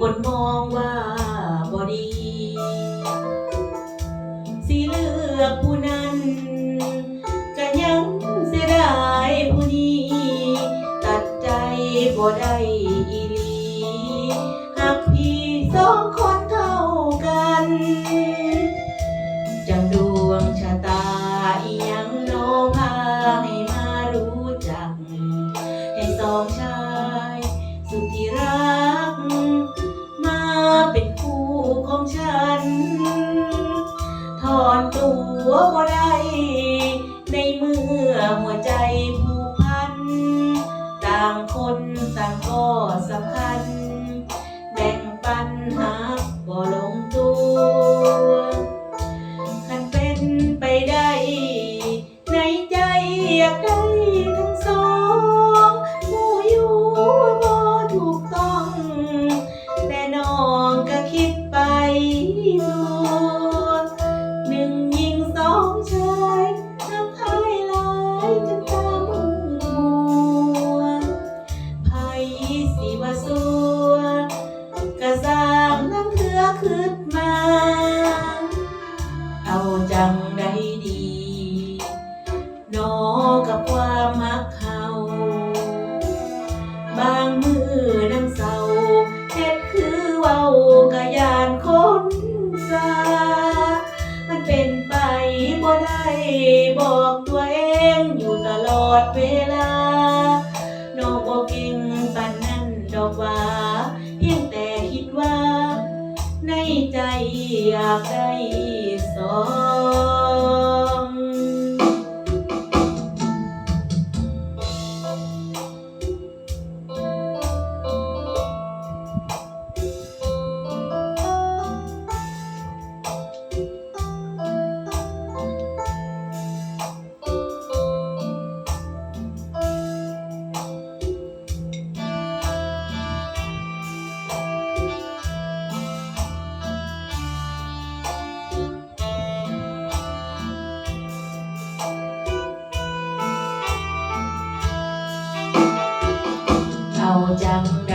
บนโม Hello, Mona. out 我讲。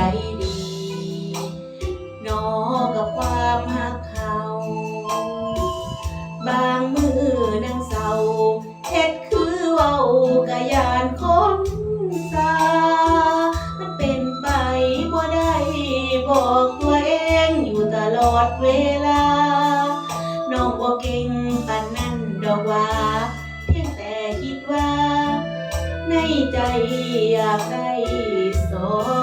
너.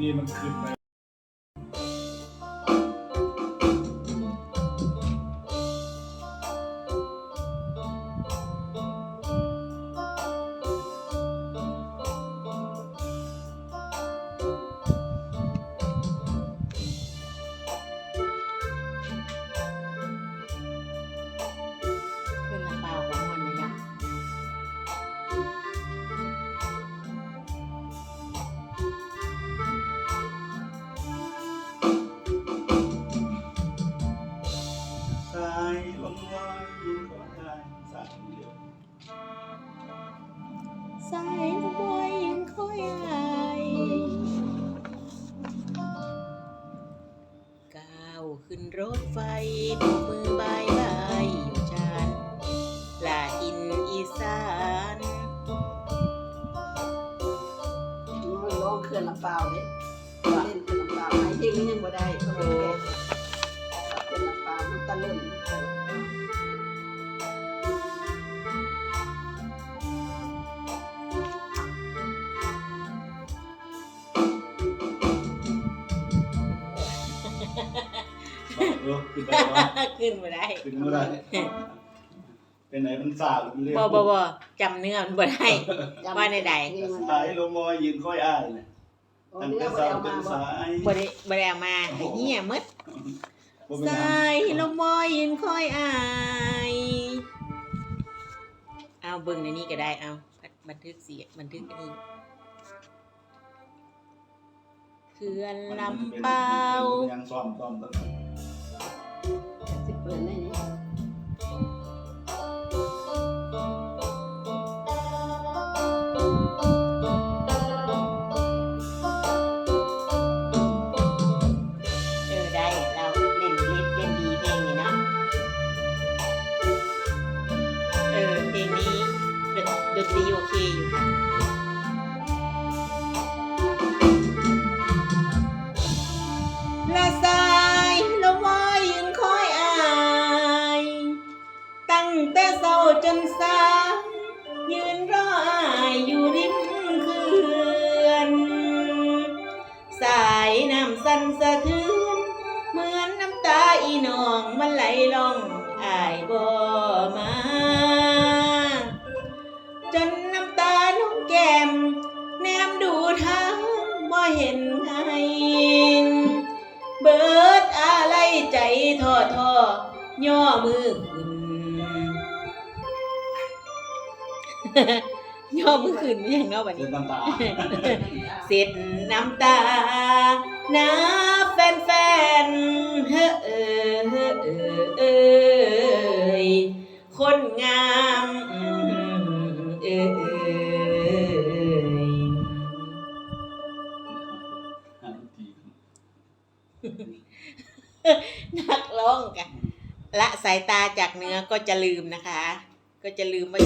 ดีมันขึ้นไป ขื่อนลำเปล่าเลยเล่นเขื่อนลำเปล่าไอ้เฮงยังบ่ได้เธ่เขื่อนลำเปล่าน้ำตาลึงขึ้นได้ปะขึ้นมาได้ขึ้นมาได้เป็นไหนมันสาบหรือเรียกบ่บ่บ่จำเนื้อมันบ่ได้ว่าในใดสายลมมอยยืนค่อยอ้ายเนี่ย ตั้งแต่เช้าจนสายบ่ได้บ่ได้อามาไอ้เหี้ยหมดบ่เป็นสยัายงลมบ่ยืนคอยอาย เอาเบิ่งในนี้ก็ได้เอาบันทึกเสียบันทึกอันนี้เขื่อนลำเป้อลอด สิเปิดได้นี่ Dança ย่อมื่อขึ้นอย่างเนาะบัดนี้เสร็จน้ำตา นะแฟนแฟนๆเฮ้อเอ่ยเอ่ยคนงามเอ่ยอนักร้องกันละสายตาจากเนื้อก็จะลืมนะคะ ก็จะลืมว่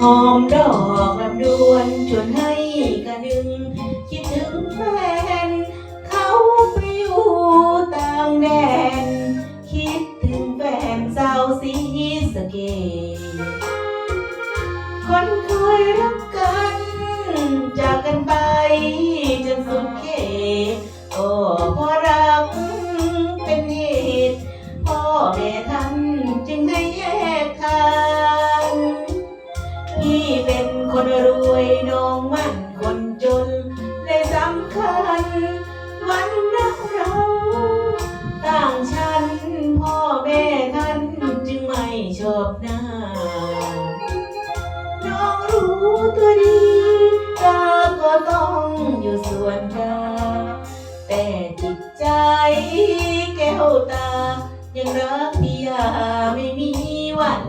หอมดอกลำดวนชวนให้กระดึง คิดถึงแฟน เขาไปอยู่ต่างแดน คิดถึงแฟนสาวสีสเกคนเคยรักกัน จากกันไปจนสุดเขตโอ้พอ วตา ยังรักที่ยาไม่มีวัน